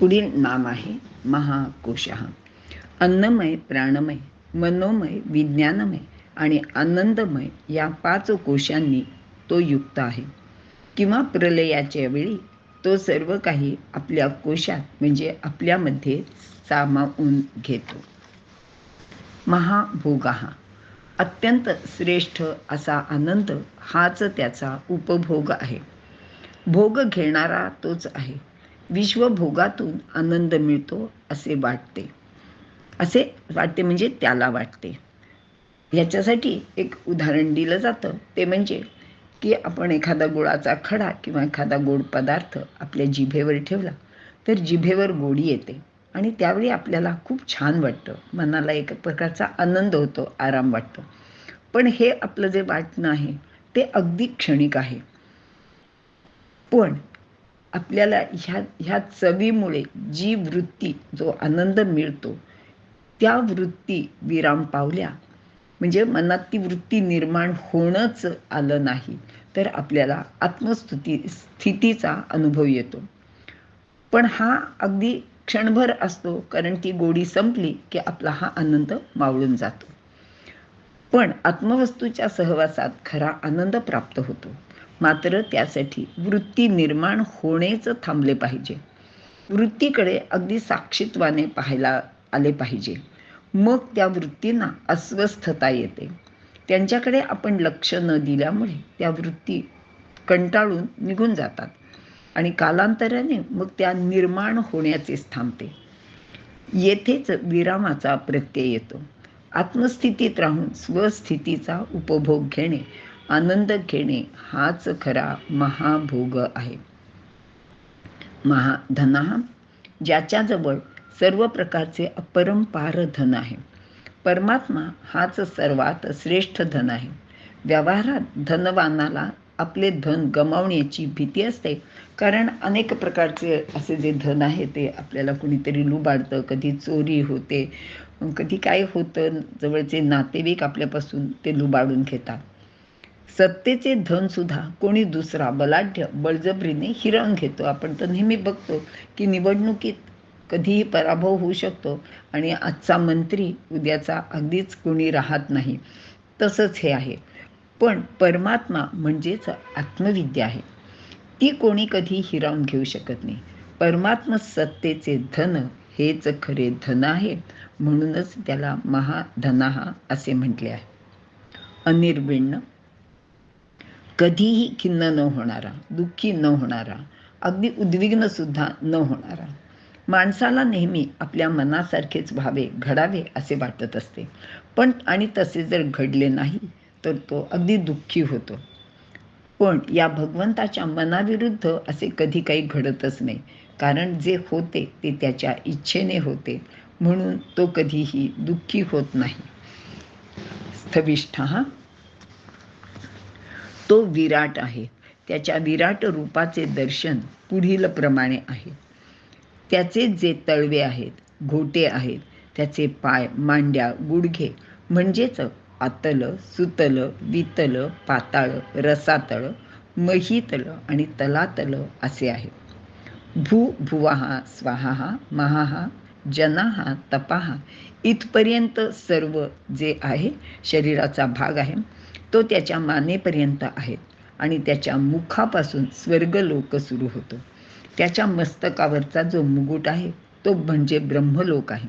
पुढील नाम आहे महाकोश. अन्नमय प्राणमय मनोमय विज्ञानमय आणि आनंदमय या पाच कोशांनी तो युक्त आहे. किंवा प्रलयाच्या वेळी तो सर्व काही आपल्या कोशात म्हणजे आपल्यामध्ये सामावून घेतो. महाभोगा. अत्यंत श्रेष्ठ असा आनंद हाच त्याचा उपभोग आहे. भोग घेणारा तोच आहे. विश्वभोगातून आनंद मिळतो असे वाटते. असे वाटते म्हणजे त्याला वाटते. याच्यासाठी एक उदाहरण दिलं जातं. ते म्हणजे की आपण एखादा गुळाचा खडा किंवा एखादा गोड पदार्थ आपल्या जिभेवर ठेवला तर जिभेवर गोडी येते आणि त्यावेळी आपल्याला खूप छान वाटतं. मनाला एक प्रकारचा आनंद होतो आराम वाटतो. पण हे आपलं जे वाटणं आहे ते अगदी क्षणिक आहे. पण आपल्याला ह्या ह्या चवीमुळे जी वृत्ती जो आनंद मिळतो त्या वृत्ती विराम पावल्या. म्हणजे मनात ती वृत्ती निर्माण होणंच आलं नाही तर आपल्याला आत्मस्तुती स्थितीचा अनुभव येतो. पण हा अगदी क्षणभर असतो कारण ती गोडी संपली की आपला हा आनंद मावळून जातो. पण आत्मवस्तूच्या सहवासात खरा आनंद प्राप्त होतो. मात्र त्यासाठी वृत्ती निर्माण होणेच थांबले पाहिजे. वृत्तीकडे अगदी साक्षित्वाने पाहायला आले पाहिजे. मग त्या वृत्तींना अस्वस्थता येते. त्यांच्याकडे आपण लक्ष न दिल्यामुळे त्या वृत्ती कंटाळून निघून जातात आणि कालांतराने मग त्या निर्माण होण्याचेच थांबते. येथेच विरामाचा प्रत्यय येतो. आत्मस्थितीत राहून स्वस्थितीचा उपभोग घेणे आनंद घेणे हाच खरा महाभोग आहे. महाधना ज्याच्याजवळ सर्व प्रकारचे अपरंपार धन आहे. परमात्मा हाच सर्वात श्रेष्ठ धन आहे. व्यवहारात धनवानाला आपले धन गमावण्याची भीती असते कारण अनेक प्रकारचे असे जे धन आहे ते आपल्याला कुणीतरी लुबाडतं कधी चोरी होते कधी काय होतं जवळचे नातेवाईक आपल्यापासून ते लुबाडून घेतात. सत्तेचे धन सुद्धा कोणी दुसरा बलाढ्य बळजबरीने हिरावून घेतो. आपण तर नेहमी बघतो की निवडणुकीत कधीही पराभव होऊ शकतो आणि आजचा मंत्री उद्याचा अगदीच कोणी राहत नाही. तसंच हे आहे. पण परमात्मा म्हणजेच आत्मविद्या आहे. ती कोणी कधी हिरावून घेऊ शकत नाही. परमात्मा सत्तेचे धन हेच खरे धन आहे म्हणूनच त्याला महाधनाहा असे म्हटले आहे. अनिर्विण्ण कधीही खिन्न न होणारा दुःखी न होणारा अगदी उद्विग्नसुद्धा न होणारा. माणसाला नेहमी आपल्या मनासारखेच व्हावे घडावे असे वाटत असते. पण आणि तसे जर घडले नाही तर तो अगदी दुःखी होतो. पण या भगवंताच्या मनाविरुद्ध असे कधी काही घडतच नाही. कारण जे होते ते त्याच्या इच्छेने होते. म्हणून तो कधीही दुःखी होत नाही. स्थविष्ठ हा तो विराट आहे. त्याच्या विराट रूपाचे दर्शन पुढील प्रमाणे आहे. त्याचे जे तळवे आहेत घोटे आहेत त्याचे पाय मांड्या गुडघे म्हणजेच आतल सुतल वितल पाताळ रसातळ महीतल आणि तलातल असे आहे. भू भुवाहा स्वाहा महाहा जनाहा तपाहा इथपर्यंत सर्व जे आहे शरीराचा भाग आहे. तो त्याच्या मानेपर्यंत आहे. आणि त्याच्या मुखापासून स्वर्गलोक सुरू होतो. त्याच्या मस्तकावरचा जो मुकुट आहे तो म्हणजे ब्रह्मलोक आहे.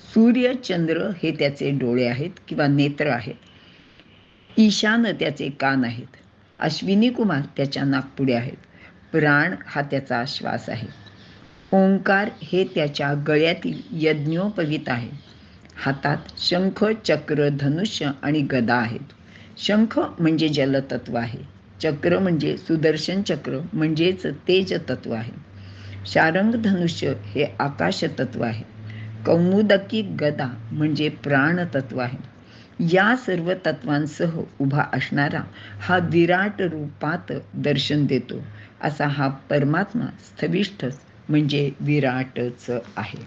सूर्य चंद्र हे त्याचे डोळे आहेत किंवा नेत्र आहेत ईशान त्याचे कान आहेत. अश्विनी कुमार त्याच्या नागपुडे आहेत. प्राण हा त्याचा श्वास आहे. ओंकार हे त्याच्या गळ्यातील यज्ञोपवित आहे. हातात शंख चक्र धनुष्य आणि गदा आहेत. शंख म्हणजे जलतत्व आहे. चक्र म्हणजे सुदर्शन चक्र म्हणजेच तेज तत्व आहे. शारंग धनुष्य हे आकाश तत्व आहे. कौमुदकी गदा म्हणजे प्राणतत्व आहे. या सर्व तत्वांसह उभा असणारा हा विराट रूपात दर्शन देतो. असा हा परमात्मा स्थविष्ठ म्हणजे विराटच आहे.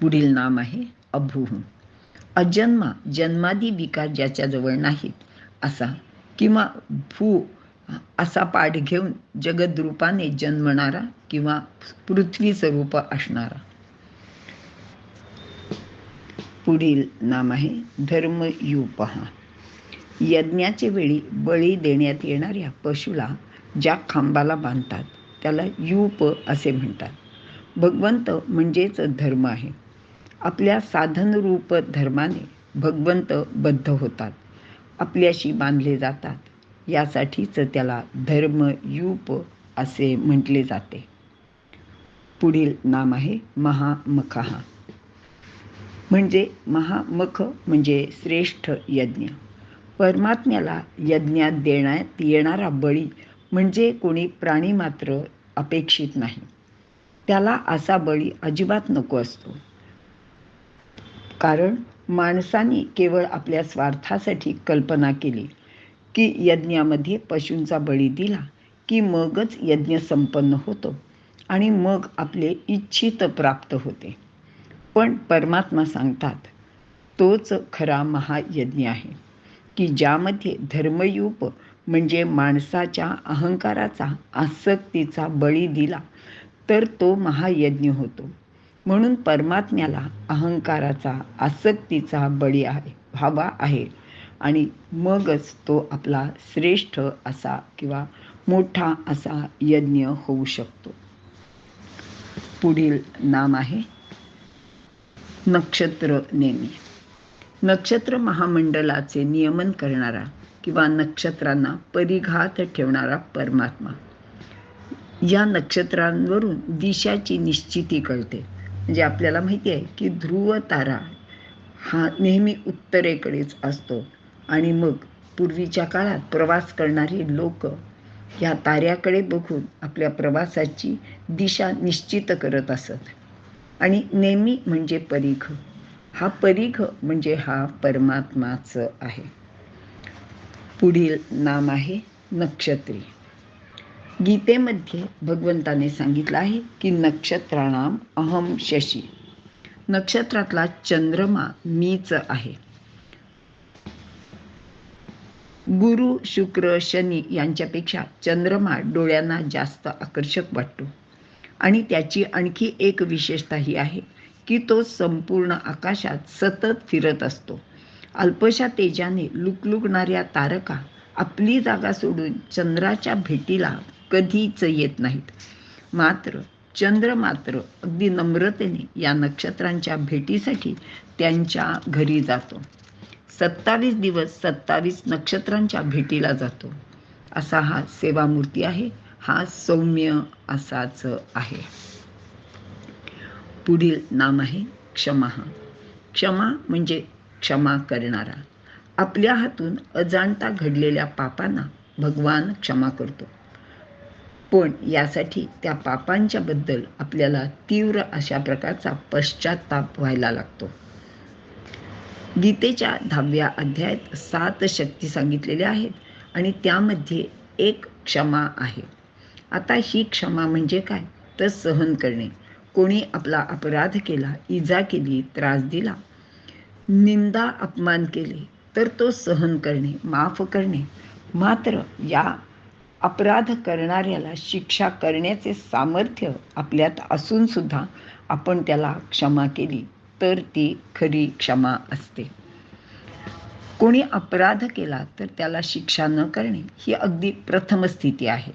पुढील नाम आहे अभ्रुहू. अजन्मा जन्मादी विकार ज्याच्याजवळ नाहीत असा किंवा भू असा पाठ घेऊन जगद्रूपाने जन्मणारा किंवा पृथ्वी स्वरूप असणारा. पुढील नाम आहे धर्मयूपहा यज्ञाचे वेळी बळी देण्यात येणाऱ्या पशुला ज्या खांबाला बांधतात त्याला यूप असे म्हणतात. भगवंत म्हणजेच धर्म आहे. आपल्या साधनरूप धर्माने भगवंत बद्ध होतात. आपल्याशी बांधले जातात. यासाठीच त्याला धर्मयूप असे म्हटले जाते. पुढील नाम आहे महामखः. म्हणजे महामख म्हणजे श्रेष्ठ यज्ञ. परमात्म्याला यज्ञात देण्यात येणारा बळी म्हणजे कोणी प्राणी मात्र अपेक्षित नाही. त्याला असा बळी अजिबात नको असतो. कारण माणसाने केवळ आपल्या स्वार्थासाठी कल्पना केली की यज्ञामध्ये पशूंचा बळी दिला की मगच यज्ञ संपन्न होतो आणि मग आपले इच्छित प्राप्त होते. पण परमात्मा सांगतात तोच खरा महायज्ञ आहे की ज्यामध्ये धर्मयूप म्हणजे माणसाच्या अहंकाराचा आसक्तीचा बळी दिला तर तो महायज्ञ होतो. म्हणून परमात्म्याला अहंकाराचा आसक्तीचा बळी आहे व्हावा आहे. आणि मगच तो आपला श्रेष्ठ असा किंवा मोठा असा यज्ञ होऊ शकतो. पुढील नाम आहे नक्षत्र नेमी. नक्षत्र महामंडलाचे नियमन करणारा किंवा नक्षत्रांना परिघात ठेवणारा परमात्मा. या नक्षत्रांवरून दिशाची निश्चिती कळते. म्हणजे आपल्याला माहिती आहे की ध्रुव तारा हा नेहमी उत्तरेकडेच असतो. आणि मग पूर्वीच्या काळात प्रवास करणारे लोक या ताऱ्याकडे बघून आपल्या प्रवासाची दिशा निश्चित करत असत. आणि नेहमी म्हणजे परीघ. हा परीघ म्हणजे हा परमात्माच आहे. पुढील नाम आहे नक्षत्री. गीतेमध्ये भगवंताने सांगितलं आहे की नक्षत्राणाम अहम शशी. नक्षत्रातला चंद्रमा मीच आहे. गुरु शुक्र शनी यांच्यापेक्षा चंद्रमा डोळ्यांना जास्त आकर्षक वाटतो. आणि त्याची आणखी एक विशेषता ही आहे की तो संपूर्ण आकाशात सतत फिरत असतो. अल्पशा तेजाने लुकलुकणाऱ्या तारका आपली जागा सोडून चंद्राच्या भेटीला कधीच येत नाहीत. मात्र चंद्र मात्र अगदी नम्रतेने या नक्षत्रांच्या भेटीसाठी त्यांच्या घरी जातो. सत्तावीस दिवस सत्तावीस नक्षत्रांच्या भेटीला जातो. असा हा सेवामूर्ती आहे. हा सौम्य असाच आहे. पुढील नाम आहे क्षमा. क्षमा म्हणजे क्षमा करणारा. आपल्या हातून अजाणता घडलेल्या पापांना भगवान क्षमा करतो. पण यासाठी त्या पापांच्याबद्दल आपल्याला तीव्र अशा प्रकारचा पश्चाताप व्हायला लागतो. गीतेच्या दहाव्या अध्यायात सात शक्ती सांगितलेल्या आहेत आणि त्यामध्ये एक क्षमा आहे. आता ही क्षमा म्हणजे काय? तर सहन करणे. कोणी आपला अपराध केला इजा केली त्रास दिला निंदा अपमान केले तर तो सहन करणे माफ करणे. मात्र या अपराध करणाऱ्याला शिक्षा करण्याचे सामर्थ्य आपल्यात असून सुद्धा आपण त्याला क्षमा केली तर ती खरी क्षमा असते. कोणी अपराध केला तर त्याला शिक्षा न करणे ही अगदी प्रथम स्थिती आहे.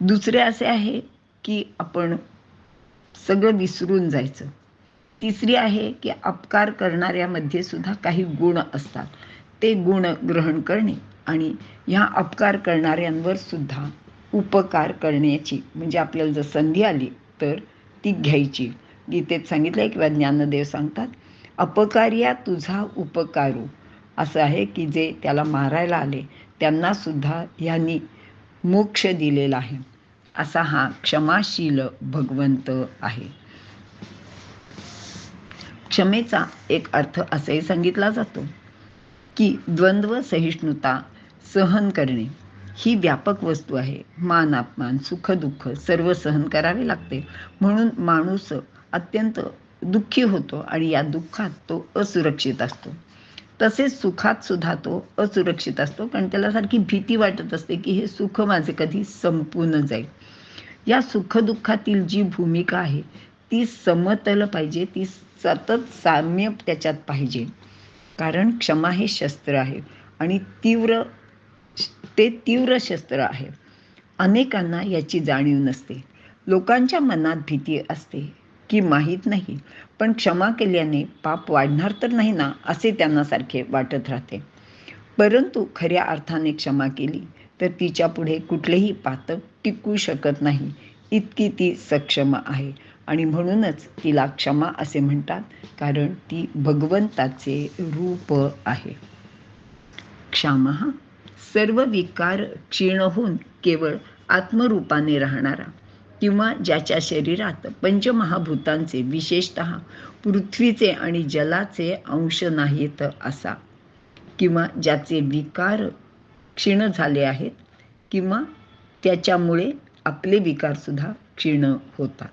दुसरे असे आहे की आपण सगळं विसरून जायचं. तिसरी आहे की अपकार करणाऱ्यामध्ये सुद्धा काही गुण असतात. ते गुण ग्रहण करणे आणि ह्या अपकार करणाऱ्यांवर सुद्धा उपकार करण्याची म्हणजे आपल्याला जर संधी आली तर ती घ्यायची. गीतेत सांगितलं आहे किंवा ज्ञानदेव सांगतात अपकार्या तुझा उपकारू. असं आहे की जे त्याला मारायला आले त्यांना सुद्धा ह्यांनी मोक्ष दिलेला आहे. असा हा क्षमाशील भगवंत आहे. क्षमेचा एक अर्थ असाही सांगितला जातो की द्वंद्व सहिष्णुता सहन करणे. ही व्यापक वस्तू आहे. मान अपमान सुख दुःख सर्व सहन करावे लागते. म्हणून माणूस अत्यंत दुःखी होतो आणि या दुःखात तो असुरक्षित असतो. तसेच सुखात सुद्धा तो असुरक्षित असतो. कारण त्याला सारखी भीती वाटत असते की हे सुख माझे कधी संपून जाईल. या सुखदुःखातील जी भूमिका आहे ती समतल पाहिजे. ती सतत साम्य त्याच्यात पाहिजे. कारण क्षमा हे शस्त्र आहे. आणि तीव्र ते तीव्र शस्त्र आहे. अनेकांना याची जाणीव नसते. लोकांच्या मनात भीती असते की माहीत नाही. पण क्षमा केल्याने पाप वाढणार तर नाही ना असे त्यांना सारखे वाटत राहते. परंतु खऱ्या अर्थाने क्षमा केली तर तिच्या पुढे कुठलेही पातक टिकू शकत नाही. इतकी ती सक्षम आहे. आणि म्हणूनच तिला क्षमा असे म्हणतात कारण ती भगवंताचे रूप आहे. क्षमा सर्व विकार क्षीण होऊन केवळ आत्मरूपाने राहणारा किंवा ज्याच्या शरीरात पंचमहाभूतांचे विशेषत पृथ्वीचे आणि जलाचे अंश नाहीत असा किंवा ज्याचे विकार क्षीण झाले आहेत किंवा त्याच्यामुळे आपले विकारसुद्धा क्षीण होतात.